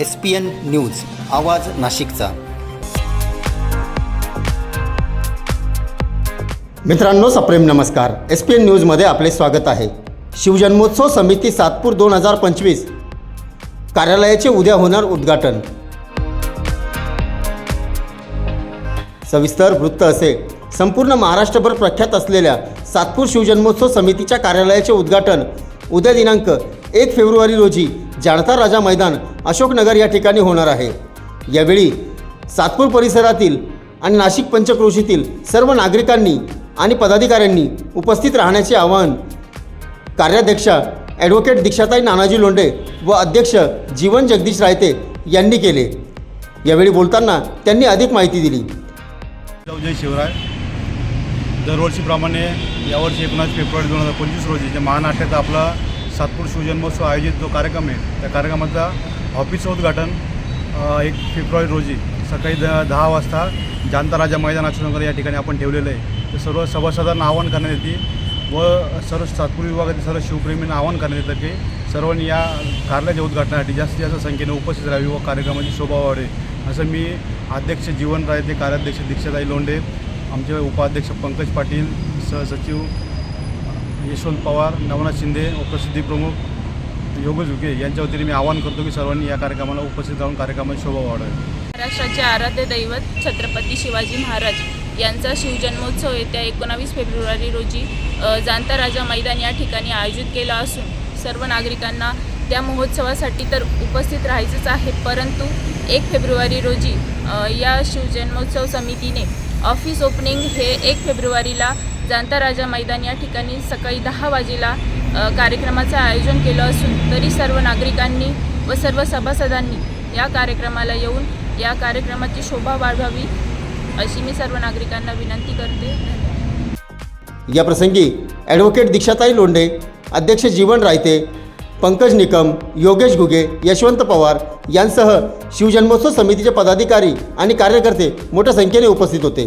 S P N news आवाज नाशिकचा. मित्रांनो सप्रेम नमस्कार. एस पी एन न्यूजमध्ये आपले स्वागत आहे. शिवजन्मोत्सव समिती सातपूर दोन हजार पंचवीस कार्यालयाचे उद्या होणार उद्घाटन. सविस्तर वृत्त असे. संपूर्ण महाराष्ट्रभर प्रख्यात असलेल्या सातपूर शिवजन्मोत्सव समितीच्या कार्यालयाचे उद्घाटन उद्या दिनांक एक फेब्रुवारी रोजी जाणता राजा मैदान अशोकनगर या ठिकाणी होणार आहे. यावेळी सातपूर परिसरातील आणि नाशिक पंचक्रोशीतील सर्व नागरिकांनी आणि पदाधिकाऱ्यांनी उपस्थित राहण्याचे आवाहन कार्याध्यक्षा ॲडव्होकेट दीक्षाताई नानाजी लोंढे व अध्यक्ष जीवन जगदीश रायते यांनी केले. यावेळी बोलताना त्यांनी अधिक माहिती दिली. जय शिवराय. दरवर्षीप्रमाणे यावर्षी एकोणास फेब्रुवारी दोन हजार पंचवीस रोजी जे महानाट्याचा आपला सातपूर शिवजन्मोत्सव आयोजित जो कार्यक्रम आहे त्या कार्यक्रमाचा ऑफिसचं उद्घाटन एक फेब्रुवारी रोजी सकाळी द दहा वाजता जाणता राजा मैदान अशोकनगर या ठिकाणी आपण ठेवलेलं आहे. तर सर्व सभासदांना आवाहन करण्यात येते व सर्व सातपूर विभागातील सर्व शिवप्रेमींना आवाहन करण्यात येतं की सर्वांनी या कार्याच्या उद्घाटनासाठी जास्तीत जास्त संख्येने उपस्थित राहावी व कार्यक्रमाची शोभा वाढेल असं मी अध्यक्ष जीवन रायते कार्याध्यक्ष दीक्षाताई लोंढे आमचे उपाध्यक्ष पंकज पाटील सहसचिव यशवंत पवार नवनाथ शिंदे व प्रसिद्धी प्रमुख योगेश झुके यांच्या वतीने मी आवाहन करतो की सर्वांनी या कार्यक्रमाला उपस्थित राहून कार्यक्रमाची शोभा वाढवेल महाराष्ट्राचे आराध्य दैवत छत्रपती शिवाजी महाराज यांचा शिवजन्मोत्सव येत्या एकोणावीस फेब्रुवारी रोजी जाणता राजा मैदान या ठिकाणी आयोजित केला असून सर्व नागरिकांना त्या महोत्सवासाठी तर उपस्थित राहायचंच आहे. परंतु एक फेब्रुवारी रोजी या शिवजन्मोत्सव समितीने ऑफिस ओपनिंग हे एक फेब्रुवारीला जाणता राजा मैदान या ठिकाणी सकाळी दहा वाजेला कार्यक्रमाचं आयोजन केलं असून तरी सर्व नागरिकांनी व सर्व सभासदांनी या कार्यक्रमाला येऊन या कार्यक्रमाची शोभा वाढवावी अशी मी सर्व नागरिकांना विनंती करते. या प्रसंगी ॲडव्होकेट दीक्षाताई लोंढे अध्यक्ष जीवन रायते पंकज निकम योगेश घुगे यशवंत पवार यांसह शिवजन्मोत्सव समितीचे पदाधिकारी आणि कार्यकर्ते मोठ्या संख्येने उपस्थित होते.